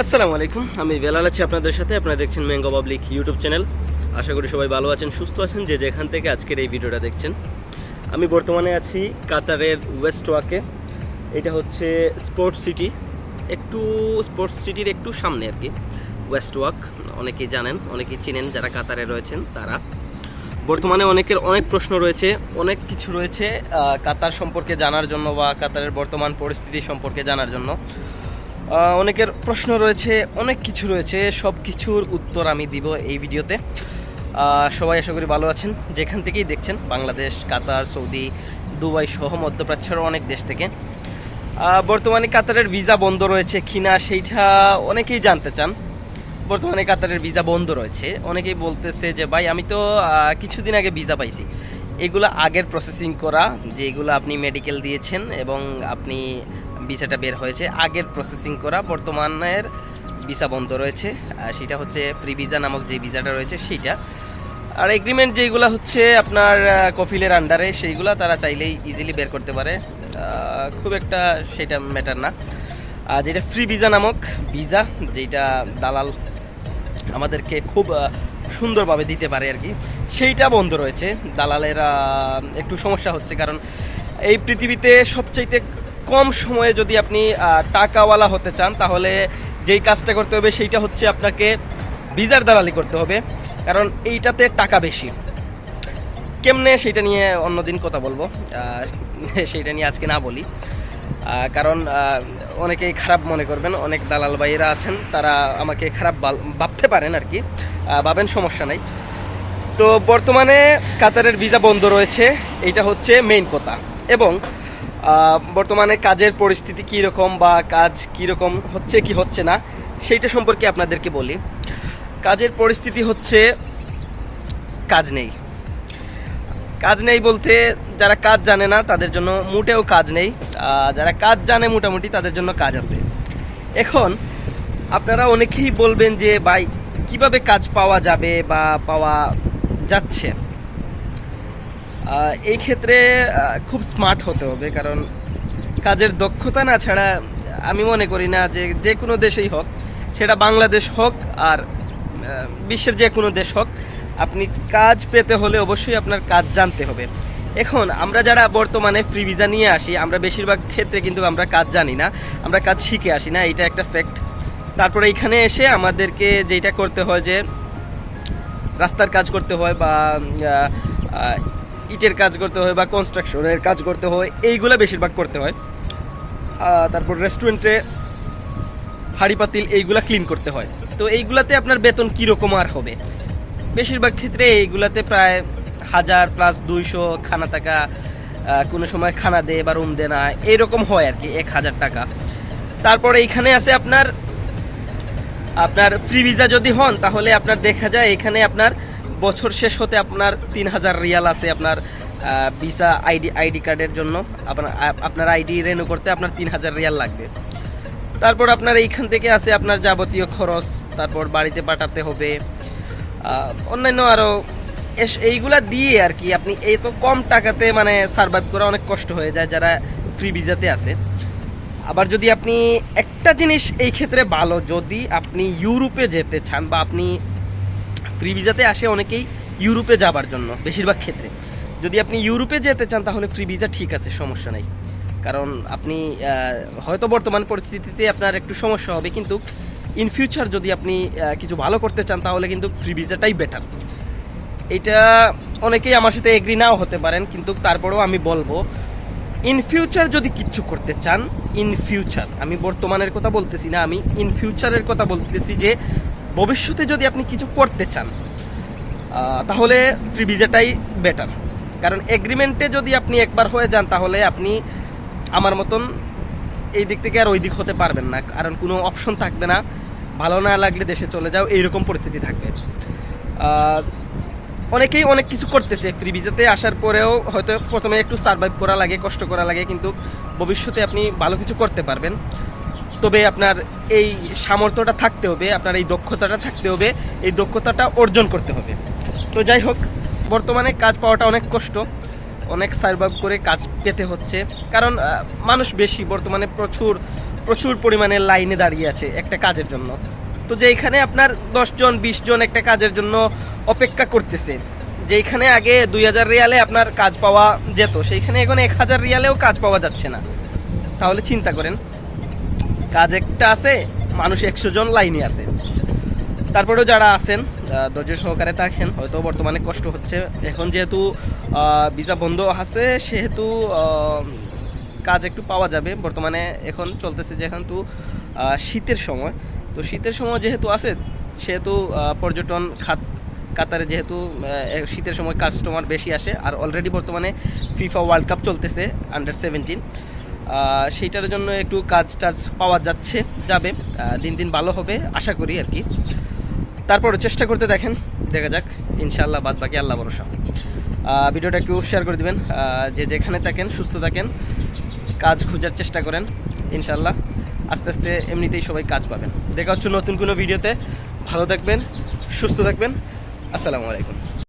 আসসালামু আলাইকুম, আমি বেলাল আছি আপনাদের সাথে। আপনারা দেখছেন ম্যাঙ্গো পাবলিক ইউটিউব চ্যানেল আশা করি সবাই ভালো আছেন, সুস্থ আছেন, যে যেখান থেকে আজকের এই ভিডিওটা দেখছেন। আমি বর্তমানে আছি কাতারের ওয়েস্ট ওয়াকে এটা হচ্ছে স্পোর্টস সিটি একটু স্পোর্টস সিটির একটু সামনে আর কি ওয়েস্ট ওয়াক অনেকেই জানেন, অনেকেই চিনেন যারা কাতারে রয়েছেন তারা। বর্তমানে অনেকের অনেক প্রশ্ন রয়েছে, অনেক কিছু রয়েছে কাতার সম্পর্কে জানার জন্য বা কাতারের বর্তমান পরিস্থিতি সম্পর্কে জানার জন্য। অনেকের প্রশ্ন রয়েছে, অনেক কিছু রয়েছে, সব কিছুর উত্তর আমি দিব এই ভিডিওতে। সবাই আশা করি ভালো আছেন, যেখান থেকেই দেখছেন, বাংলাদেশ, কাতার, সৌদি, দুবাই সহ মধ্যপ্রাচ্যের অনেক দেশ থেকে। বর্তমানে কাতারের ভিসা বন্ধ রয়েছে কিনা সেইটা অনেকেই জানতে চান। বর্তমানে কাতারের ভিসা বন্ধ রয়েছে। অনেকেই বলতেছে যে, ভাই, আমি তো কিছুদিন আগে ভিসা পাইছি। এগুলো আগের প্রসেসিং করা, যেগুলো আপনি মেডিকেল দিয়েছেন এবং আপনি ভিসাটা বের হয়েছে। আগের প্রসেসিং করা বর্তমানের ভিসা বন্ধ রয়েছে। সেটা হচ্ছে ফ্রি ভিসা নামক যে ভিসাটা রয়েছে সেইটা। আর এগ্রিমেন্ট যেগুলো হচ্ছে আপনার কফিলের আন্ডারে সেইগুলো তারা চাইলেই ইজিলি বের করতে পারে। খুব একটা সেটা ম্যাটার না। আর যেটা ফ্রি ভিসা নামক ভিসা যেটা দালাল আমাদেরকে খুব সুন্দরভাবে দিতে পারে আর কি, সেইটা বন্ধ রয়েছে। দালালের একটু সমস্যা হচ্ছে কারণ এই পৃথিবীতে সবচাইতে কম সময়ে যদি আপনি টাকাওয়ালা হতে চান, তাহলে যেই কাজটা করতে হবে সেইটা হচ্ছে আপনাকে ভিসার দালালি করতে হবে। কারণ এইটাতে টাকা বেশি। কেমনে সেটা নিয়ে অন্যদিন কথা বলব সেইটা নিয়ে আজকে না বলি। কারণ অনেকেই খারাপ মনে করবেন, অনেক দালাল ভাইয়েরা আছেন, তারা আমাকে খারাপ ভাবতে পারেন আর কি। ভাবেন সমস্যা নাই। তো বর্তমানে কাতারের ভিসা বন্ধ রয়েছে, এইটা হচ্ছে মেইন কথা। এবং বর্তমানে কাজের পরিস্থিতি কী রকম বা কাজ কী রকম হচ্ছে কি হচ্ছে না, সেইটা সম্পর্কে আপনাদেরকে বলি। কাজের পরিস্থিতি হচ্ছে কাজ নেই। কাজ নেই বলতে যারা কাজ জানে না, তাদের জন্য মোটেও কাজ নেই। যারা কাজ জানে মোটামুটি, তাদের জন্য কাজ আছে। এখন আপনারা অনেকেই বলবেন যে, ভাই, কীভাবে কাজ পাওয়া যাবে বা পাওয়া যাচ্ছে? এই ক্ষেত্রে খুব স্মার্ট হতে হবে, কারণ কাজের দক্ষতা না ছাড়া আমি মনে করি না যে যে কোনো দেশেই হোক, সেটা বাংলাদেশ হোক আর বিশ্বের যে কোনো দেশ হোক, আপনি কাজ পেতে হলে অবশ্যই আপনার কাজ জানতে হবে। এখন, আমরা যারা বর্তমানে ফ্রি ভিসা নিয়ে আসি, আমরা বেশিরভাগ ক্ষেত্রে কিন্তু আমরা কাজ জানি না, আমরা কাজ শিখে আসি না এটা একটা ফ্যাক্ট তারপরে এখানে এসে আমাদেরকে যেটা করতে হয় যে, রাস্তার কাজ করতে হয় বা ইটের কাজ করতে হয় বা কনস্ট্রাকশনের কাজ করতে হয়, এইগুলো বেশিরভাগ করতে হয়। তারপর রেস্টুরেন্টে হাঁড়ি পাতিল এইগুলা ক্লিন করতে হয়। তো এইগুলাতে আপনার বেতন কীরকম আর হবে? বেশিরভাগ ক্ষেত্রে এইগুলাতে প্রায় হাজার প্লাস দুইশো খানা টাকা কোনো সময় খানা দেয় বা রুম দেয় না এইরকম হয় আর কি, এক হাজার টাকা। তারপরে এইখানে আছে আপনার আপনার ফ্রি ভিসা যদি হন, তাহলে আপনার দেখা যায় এখানে আপনার বছর শেষ হতে আপনার তিন হাজার রিয়াল আছে আপনার ভিসা আইডি আইডি কার্ডের জন্য। আপনার আপনার আইডি রেনু করতে আপনার তিন হাজার রিয়াল লাগবে। তারপর আপনার এইখান থেকে আছে আপনার যাবতীয় খরচ, তারপর বাড়িতে পাঠাতে হবে অন্যান্য আরও এইগুলা দিয়ে আর কি আপনি এই তো কম টাকাতে মানে সার্ভাইভ করা অনেক কষ্ট হয়ে যায় যারা ফ্রি ভিসাতে আছে। আবার যদি আপনি একটা জিনিস এই ক্ষেত্রে ভালো, যদি আপনি ইউরোপে যেতে চান বা আপনি ফ্রি ভিসাতে আসে অনেকেই ইউরোপে যাবার জন্য, বেশিরভাগ ক্ষেত্রে। যদি আপনি ইউরোপে যেতে চান, তাহলে ফ্রি ভিসা ঠিক আছে, সমস্যা নাই। কারণ আপনি হয়তো বর্তমান পরিস্থিতিতে আপনার একটু সমস্যা হবে, কিন্তু ইন ফিউচার যদি আপনি কিছু ভালো করতে চান, তাহলে কিন্তু ফ্রি ভিসাটাই বেটার এটা অনেকেই আমার সাথে এগ্রি নাও হতে পারেন, কিন্তু তারপরেও আমি বলব ইন ফিউচার যদি কিচ্ছু করতে চান ইন ফিউচার আমি বর্তমানের কথা বলতেছি না, আমি ইন ফিউচারের কথা বলতেছি যে ভবিষ্যতে যদি আপনি কিছু করতে চান তাহলে ফ্রি ভিজাটাই বেটার কারণ এগ্রিমেন্টে যদি আপনি একবার হয়ে যান, তাহলে আপনি আমার মতন এই দিক থেকে আর ওই দিক হতে পারবেন না। কারণ কোনো অপশন থাকবে না। ভালো না লাগলে দেশে চলে যাও, এইরকম পরিস্থিতি থাকবে। অনেকেই অনেক কিছু করতেছে ফ্রি ভিজাতে আসার পরেও হয়তো প্রথমে একটু সার্ভাইভ করা লাগে, কষ্ট করা লাগে, কিন্তু ভবিষ্যতে আপনি ভালো কিছু করতে পারবেন। তবে আপনার এই সামর্থ্যটা থাকতে হবে, আপনার এই দক্ষতাটা থাকতে হবে, এই দক্ষতাটা অর্জন করতে হবে। তো যাই হোক, বর্তমানে কাজ পাওয়াটা অনেক কষ্ট, অনেক সার্ভাইভ করে কাজ পেতে হচ্ছে। কারণ মানুষ বেশি, বর্তমানে প্রচুর প্রচুর পরিমাণে লাইনে দাঁড়িয়ে আছে একটা কাজের জন্য। তো যেইখানে আপনার দশজন জন একটা কাজের জন্য অপেক্ষা করতেছে, যেইখানে আগে দুই হাজার রিয়ালে আপনার কাজ পাওয়া যেত, সেইখানে এখন এক হাজার রিয়ালেও কাজ পাওয়া যাচ্ছে না। তাহলে চিন্তা করেন কাজ একটা আছে, মানুষ একশো জন লাইনে আছে। তারপরেও যারা আছেন ধৈর্য সহকারে থাকেন, হয়তো বর্তমানে কষ্ট হচ্ছে। এখন যেহেতু ভিসা বন্ধ আছে, সেহেতু কাজ একটু পাওয়া যাবে। বর্তমানে এখন চলতেছে যেহেতু শীতের সময়। তো শীতের সময় যেহেতু আছে, সেহেতু পর্যটন খাত, কাতারে যেহেতু শীতের সময় কাস্টমার বেশি আসে। আর অলরেডি বর্তমানে ফিফা ওয়ার্ল্ড কাপ চলতেছে আন্ডার সেভেন্টিন সেইটার জন্য একটু কাজ টাজ পাওয়া যাচ্ছে, যাবে। দিন দিন ভালো হবে, আশা করি আর কি। তারপরে চেষ্টা করতে দেখেন, দেখা যাক, ইনশাআল্লাহ বাদ বাকি আল্লাহ ভরসা। ভিডিওটা একটু শেয়ার করে দিবেন যে যেখানে থাকেন, সুস্থ থাকেন, কাজ খোঁজার চেষ্টা করেন, ইনশাআল্লাহ। আস্তে আস্তে এমনিতেই সবাই কাজ পাবেন। দেখা হচ্ছে নতুন কোনো ভিডিওতে। ভালো থাকবেন, সুস্থ থাকবেন। আসসালামু আলাইকুম।